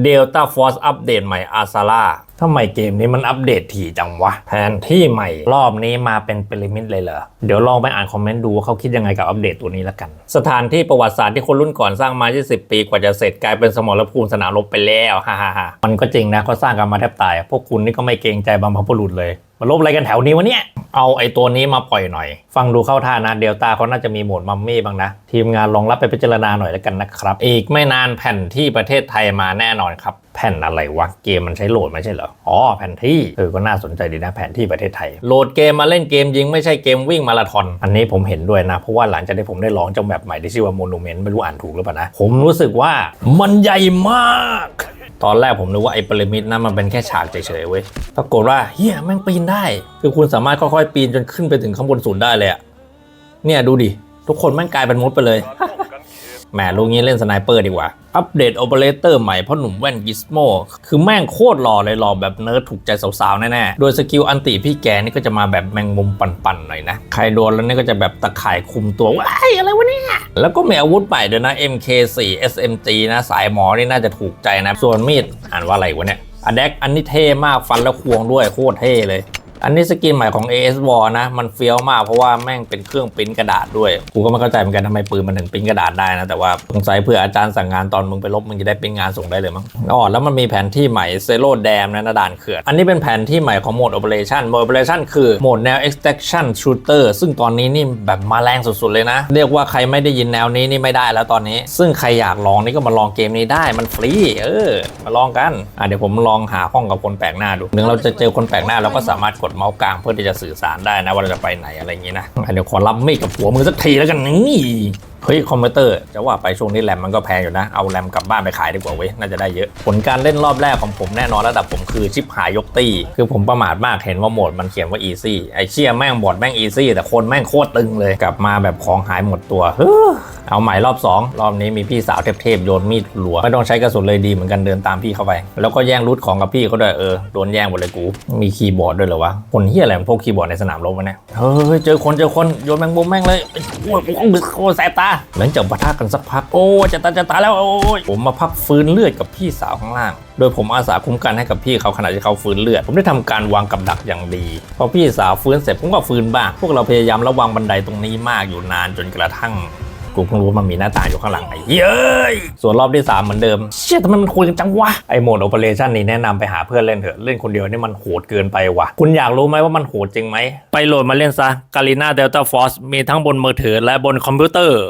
เดลต้าฟอร์สอัปเดตใหม่อาซาร่าทำไมเกมนี้มันอัปเดตถี่จังวะ แผนที่ใหม่รอบนี้มาเป็นพีระมิดเลยเหรอ เดี๋ยวลองไปอ่านคอมเมนต์ดูว่าเขาคิดยังไงกับอัปเดตตัวนี้ละกัน สถานที่ประวัติศาสตร์ที่คนรุ่นก่อนสร้างมา 20 ปีกว่าจะเสร็จกลายเป็นสมรภูมิสนามรบไปแล้วฮ่าฮ่าฮ่ามันก็จริงนะเขาสร้างกันมาแทบตาย พวกคุณนี่ก็ไม่เกรงใจบรรพบุรุษเลย มาลบอะไรกันแถวนี้วะเนี่ย เอาไอ้ตัวนี้มาปล่อยหน่อย ฟังดูเข้าท่านะเดลต้าเขาน่าจะมีโหมดมัมมี่บ้างนะ ทีมงานลองรับไปพิจารณาหน่อยแล้วกันนะครับ อีกไม่นานแผ่นที่ประเทศไทยมาแน่นอนครับ แผ่นอะไรวะ เกมมันใช้โหลดไม่ใช่เหรอ อ๋อแผ่นที่เออก็น่าสนใจดีนะแผนที่ประเทศไทย โหลดเกมมาเล่นเกมยิงไม่ใช่เกมวิ่งมาราธอน อันนี้ผมเห็นด้วยนะ เพราะว่าหลังจากที่ผมได้ลองเจ้าแบบใหม่ที่ชื่อว่าโมนูเมนต์ไม่รู้อ่านถูกหรือเปล่านะ ผมรู้สึกว่ามันใหญ่มาก ตอนแรกผมนึกว่าไอ้พีระมิดนั้นมันเป็นแค่ฉากเฉยๆเว้ย ปรากฏว่าเฮียแม่งปีนได้ คือคุณสามารถค่อยๆปีนจนขึ้นไปถึงข้างบนศูนย์ได้เลยอะเนี่ยดูดิ ทุกคนแม่งกลายเป็นมดไปเลย แหมลูกนี้เล่นสไนเปอร์ดีกว่า อัปเดตโอเปอเรเตอร์ใหม่เพราะหนุ่มแว่นกิสโมคือแม่งโคตรหล่อเลยหล่อแบบเนิร์ดถูกใจสาวๆ แน่ๆ โดยสกิลอันติพี่แกนี่ก็จะมาแบบแมงมุมปั่นๆ หน่อยนะ ใครโดนแล้วนี่ก็จะแบบตะข่ายคุมตัวว้ายอะไรวะเนี่ย แล้วก็มีอาวุธใหม่ด้วยนะ MK4 SMG นะสายหมอนี่น่าจะถูกใจนะ ส่วนมีดอ่านว่าอะไรวะเนี่ยอะแดกอันนี้เท่มากฟันแล้วควงด้วยโคตรเท่เลย อันนี้สกินใหม่ของ AS War นะ มันเฟี้ยวมากเพราะว่าแม่งเป็นเครื่องปริ้นกระดาษด้วยกูก็ไม่เข้าใจเหมือนกันทำไมปืนมันถึงปริ้นกระดาษได้นะ แต่ว่าสงสัยเผื่ออาจารย์สั่งงานตอนมึงไปลบมึงจะได้ปริ้นงานส่งได้เลยมั้งอ๋อแล้วมันมีแผนที่ใหม่เซโ o แดมนะนะด่านเขื่อนอันนี้เป็นแผนที่ใหม่ของโหมด Operation โหมด Operation คือโหมดแนว Extraction Shooter ซึ่งตอนนี้นี่แบบมาแรงสุดๆเลยนะ เรียกว่าใครไม่ได้ยินแนวนี้นี่ไม่ได้แล้วตอนนี้ ซึ่งใครอยากลองนี่ก็มาลองเกมนี้ได้มันฟรีเออมาลองกันอะเดี๋ยวผมลองหาห้องกับคนแปลกหน้าดูหนึ่งเราจะเจอคนแปลกหน้าเราก็สามารถกดเมาส์กลางเพื่อที่จะสื่อสารได้นะว่าเราจะไปไหนอะไรอย่างนี้นะเดี๋ยวขอรับมีดกับหัวมือสักทีแล้วกันนี่เฮ้ยคอมพิวเตอร์จะว่าไปช่วงนี้แรมมันก็แพงอยู่นะ เอาแรมกลับบ้านไปขายดีกว่าเว้ย น่าจะได้เยอะ ผลการเล่นรอบแรกของผมแน่นอนระดับผมคือชิปหายยกตีคือผมประมาทมากเห็นว่าโหมดมันเขียนว่า easy ไอเชี่ยแม่งบอดแม่ง easy แต่คนแม่งโคตรตึงเลยกลับมาแบบของหายหมดตัวเฮ้อเอาใหม่รอบ 2 รอบนี้มีพี่สาวเทพๆโยนมีดหลัว ไม่ต้องใช้กระสุนเลยดีเหมือนกันเดินตามพี่เข้าไป แล้วก็แย่งรูทของกับพี่เขาด้วยเออโดนแย่งหมดเลยกู มีคีย์บอร์ดด้วยเหรอวะ คนเฮียอะไรมันพกคีย์บอร์ดในสนามรบวะเนี่ยเฮ้ยเจอคนเจอคนโยนแมงมุมแม่งเลยโอ้ยโอ้ยโอ้ยแสบตาหลังจากปะทะกันสักพักโอ้จะตายจะตายแล้วโอ้ยผมมาพักฟื้นเลือดกับพี่สาวข้างล่าง โดยผมอาสาคุ้มกันให้กับพี่เขาขณะที่เขาฟื้นเลือด ผมได้ทำการวางกับดักอย่างดี พอพี่สาวฟื้นเสร็จผมก็ฟื้นบ้างพวกเราพยายามระวังบันไดตรงนี้มากอยู่นานจนกระทั่ง กูเพิ่งรู้มันมีหน้าต่างอยู่ข้างหลังไอ้เย้ยส่วนรอบที่ 3 เหมือนเดิม เชี่ยทำไมมันคุยกันจังวะ ไอโหมดโอเปอเรชันนี้แนะนำไปหาเพื่อนเล่นเถอะ เล่นคนเดียวนี่มันโหดเกินไปว่ะ คุณอยากรู้ไหมว่ามันโหดจริงไหม ไปโหลดมาเล่นซะ g a l i n a Delta Force มีทั้งบนมือถือและบนคอมพิวเตอร์